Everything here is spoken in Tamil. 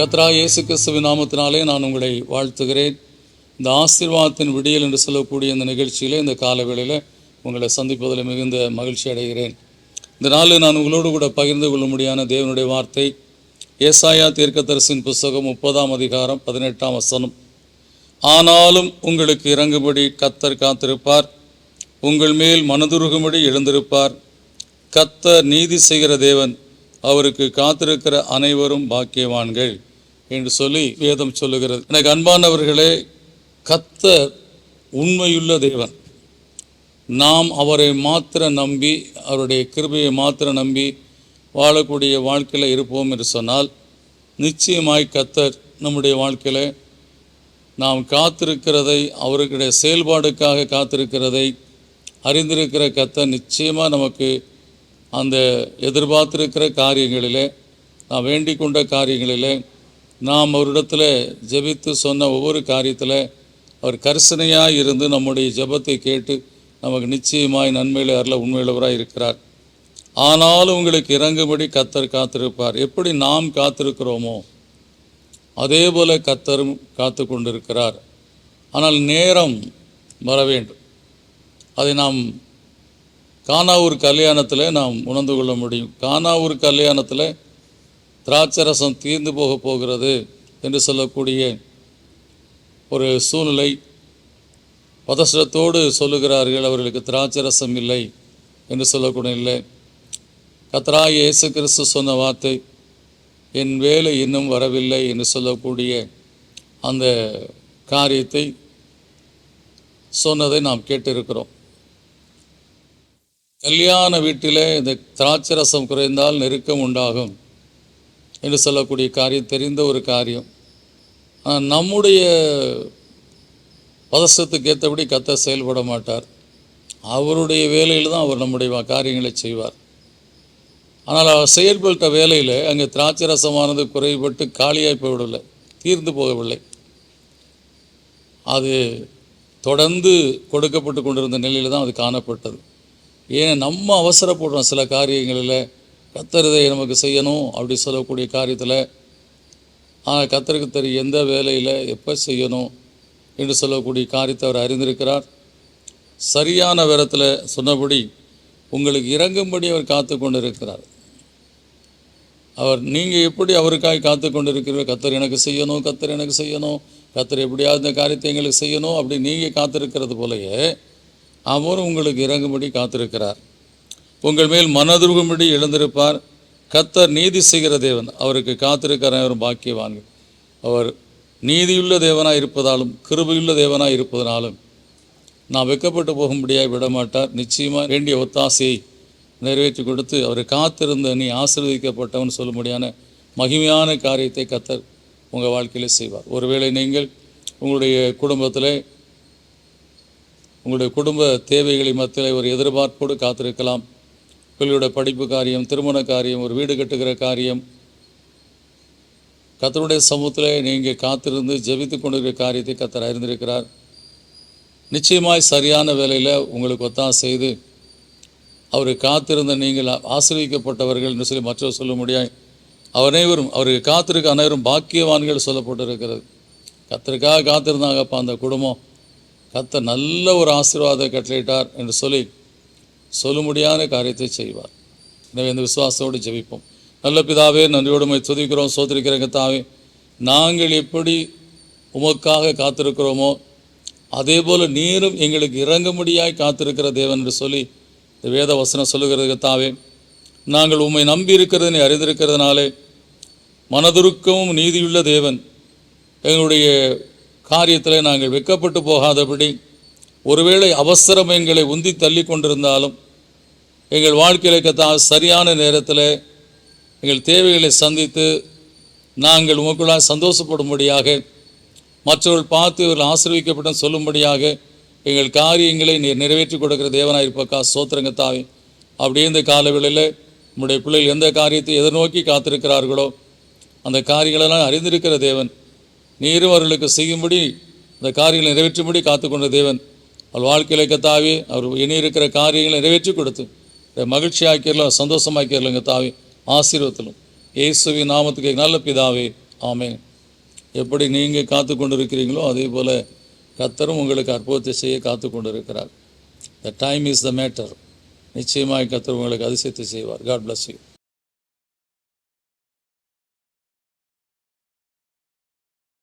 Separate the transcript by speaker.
Speaker 1: கத்ரா இயேசு கிறிஸ்துவின் நாமத்தினாலே நான் உங்களை வாழ்த்துகிறேன். இந்த ஆசீர்வாதத்தின் விடியல் என்று சொல்லக்கூடிய இந்த நிகழ்ச்சியிலே இந்த காலவேளையில் உங்களை சந்திப்பதில் மிகுந்த மகிழ்ச்சி அடைகிறேன். இந்த நாளில் நான் உங்களோடு கூட பகிர்ந்து கொள்ளும்படியான தேவனுடைய வார்த்தை ஏசாயா தீர்க்கதரிசின் புஸ்தகம் முப்பதாம் அதிகாரம் பதினெட்டாம் வசனம். ஆனாலும் உங்களுக்கு இறங்கும்படி கத்தர் காத்திருப்பார். உங்கள் மேல் மனதுருகும்படி எழுந்திருப்பார். கத்தர் நீதி செய்கிற தேவன் அவருக்கு காத்திருக்கிற அனைவரும் பாக்கியவான்கள். என்று சொல்லி வேதம் சொல்லுகிறது. எனக்கு அன்பானவர்களே கத்தர் உண்மையுள்ள தேவன். நாம் அவரை மாத்திர நம்பி அவருடைய கிருபையை மாத்திர நம்பி வாழக்கூடிய வாழ்க்கையில் இருப்போம் என்று சொன்னால் நிச்சயமாய் கத்தர் நம்முடைய வாழ்க்கையில் நாம் காத்திருக்கிறதை அவருடைய செயல்பாடுக்காக காத்திருக்கிறதை அறிந்திருக்கிற கத்தர் நிச்சயமாக நமக்கு அந்த எதிர்பார்த்திருக்கிற காரியங்களிலே நாம் வேண்டிக் கொண்ட காரியங்களிலே நாம் அவரிடத்தில் ஜெபித்து சொன்ன ஒவ்வொரு காரியத்தில் அவர் கரிசனையாக இருந்து நம்முடைய ஜெபத்தை கேட்டு நமக்கு நிச்சயமாய் நன்மையில் அருள உண்மையுள்ளவராக இருக்கிறார். ஆனாலும் உங்களுக்கு இறங்கும்படி கத்தர் காத்திருப்பார். எப்படி நாம் காத்திருக்கிறோமோ அதே போல் கத்தரும் காத்து கொண்டிருக்கிறார். ஆனால் நேரம் வர வேண்டும். அதை நாம் கானாவூர் கல்யாணத்தில் நாம் உணர்ந்து கொள்ள முடியும். கானாவூர் கல்யாணத்தில் திராட்சரசம் தீர்ந்து போக போகிறது என்று சொல்லக்கூடிய ஒரு சூழ்நிலை பதஷ்டத்தோடு சொல்லுகிறார்கள் அவர்களுக்கு திராட்சரசம் இல்லை என்று சொல்லக்கூடிய இல்லை கத்ரா இயேசு கிறிஸ்து சொன்ன வார்த்தை என் வேலை இன்னும் வரவில்லை என்று சொல்லக்கூடிய அந்த காரியத்தை சொன்னதை நாம் கேட்டிருக்கிறோம். கல்யாண வீட்டிலே இந்த திராட்சரசம் குறைந்தால் நெருக்கம் உண்டாகும். என்று சொல்லக்கூடிய காரியம் தெரிந்த ஒரு காரியம். நம்முடைய பதசத்துக்கு ஏற்றபடி கத்த செயல்பட மாட்டார். அவருடைய வேலையில் தான் அவர் நம்முடைய காரியங்களை செய்வார். ஆனால் அவர் செயல்பட்ட வேலையில் அங்கே திராட்சை ரசமானது குறைபட்டு காலியாகி போய்விடவில்லை தீர்ந்து போகவில்லை. அது தொடர்ந்து கொடுக்கப்பட்டு கொண்டிருந்த நிலையில் தான் அது காணப்பட்டது. ஏன் நம்ம அவசரப்படுறோம் சில காரியங்களில் கத்தரதை நமக்கு செய்யணும் அப்படி சொல்லக்கூடிய காரியத்தில் ஆனால் கத்தருக்கு தெரியும் எந்த வேலையில் எப்போ செய்யணும் என்று சொல்லக்கூடிய காரியத்தை அவர் அறிந்திருக்கிறார். சரியான விதத்தில் சொன்னபடி உங்களுக்கு இறங்கும்படி அவர் காத்து கொண்டிருக்கிறார். அவர் நீங்கள் எப்படி அவருக்காய் காத்து கொண்டிருக்கிறீர்கள் கத்தர் எனக்கு செய்யணும் கத்தர் எனக்கு செய்யணும் கத்தர் எப்படியாவது இந்த காரியத்தை எங்களுக்கு செய்யணும் அப்படி நீங்கள் காத்திருக்கிறது போலயே அவரும் உங்களுக்கு இறங்கும்படி காத்திருக்கிறார். உங்கள் மேல் மனதுருகும்படி எழுந்திருப்பார். கத்தர் நீதி செய்கிற தேவன். அவருக்கு காத்திருக்கிற அனைவரும் பாக்கியவான்கள். அவர் நீதியுள்ள தேவனாக இருப்பதாலும் கிருபையுள்ள தேவனாக இருப்பதனாலும் நான் வெக்கப்பட்டு போகும்படியாக விடமாட்டார். நிச்சயமாக வேண்டிய ஒத்தாசையை நிறைவேற்றி கொடுத்து அவர் காத்திருந்த நீ ஆசீர்வதிக்கப்பட்டவன் சொல்லும்படியான மகிமையான காரியத்தை கத்தர் உங்கள் வாழ்க்கையில் செய்வார். ஒருவேளை நீங்கள் உங்களுடைய குடும்பத்தில் உங்களுடைய குடும்ப தேவைகளை மத்தியில் ஒரு எதிர்பார்ப்போடு காத்திருக்கலாம். பிள்ளையோட படிப்பு காரியம் திருமண காரியம் ஒரு வீடு கட்டுகிற காரியம். கத்தருடைய சமூகத்தில் நீங்கள் காத்திருந்து ஜெபித்து கொண்டிருக்கிற காரியத்தை கத்தர் அறிந்திருக்கிறார். நிச்சயமாய் சரியான வேலையில் உங்களுக்கு ஒத்தா செய்து அவர் காத்திருந்த நீங்கள் ஆசிரியக்கப்பட்டவர்கள் என்று சொல்லி மற்றவர் சொல்ல முடியாது. அனைவரும் அவருக்கு காத்திருக்க அனைவரும் பாக்கியவான்கள் சொல்லப்பட்டிருக்கிறது. கத்தருக்காக காத்திருந்தாங்கப்பா அந்த குடும்பம். கத்த நல்ல ஒரு ஆசீர்வாதம் கட்டளையிட்டார் என்று சொல்லி சொல்ல முடியாத காரியத்தை செய்வார். எனவே இந்த விசுவாசத்தோடு ஜெபிப்போம். நல்ல பிதாவே நன்றியோடுமை துதிக்கிறோம் சோதரிக்கிறங்க தாவே நாங்கள் எப்படி உமக்காக காத்திருக்கிறோமோ அதே போல் நீரும் எங்களுக்கு இறங்கும்படியாய் காத்திருக்கிற தேவன் என்று சொல்லி இந்த வேத வசனம் சொல்லுகிறதுக்கு தாவே நாங்கள் உம்மை நம்பி இருக்கிறதனை அறிந்திருக்கிறதுனாலே மனதுருக்கமும் நீதியுள்ள தேவன் எங்களுடைய காரியத்தில் நாங்கள் வெக்கப்பட்டு போகாதபடி ஒருவேளை அவசரம் எங்களை உந்தி தள்ளி கொண்டிருந்தாலும் எங்கள் வாழ்க்கையில் சரியான நேரத்தில் எங்கள் தேவைகளை சந்தித்து நாங்கள் உங்களுக்குள்ளாக சந்தோஷப்படும்படியாக மற்றவர்கள் பார்த்து இவர்கள் ஆசீர்விக்கப்பட்ட சொல்லும்படியாக எங்கள் காரியங்களை நீர் நிறைவேற்றி கொடுக்கிற தேவனாக இருப்பக்கா சோத்திரங்க தாவி. அப்படியே இந்த காலவேளையில் நம்முடைய பிள்ளைகள் எந்த காரியத்தை எதிர்நோக்கி காத்திருக்கிறார்களோ அந்த காரியங்களெல்லாம் அறிந்திருக்கிற தேவன். நீரும் அவர்களுக்கு செய்யும்படி அந்த காரியங்களை நிறைவேற்றும்படி காத்துக்கொண்ட தேவன். அவள் வாழ்க்கையில அவர் இனி இருக்கிற காரியங்களை நிறைவேற்றி கொடுத்து மகிழ்ச்சி இதை மகிழ்ச்சியாக்கிடலாம் எங்கள் தாவி ஆசீர்வத்திலும் இயேசுவி நாமத்துக்கு நல்ல பிதாவே ஆமே எப்படி நீங்கள் காத்து கொண்டிருக்கிறீங்களோ அதே போல் கத்தரும் உங்களுக்கு அற்புதத்தை செய்ய காத்து கொண்டிருக்கிறார் the time is the matter நிச்சயமாக கத்தர் உங்களுக்கு அதிசயத்தை செய்வார். God bless you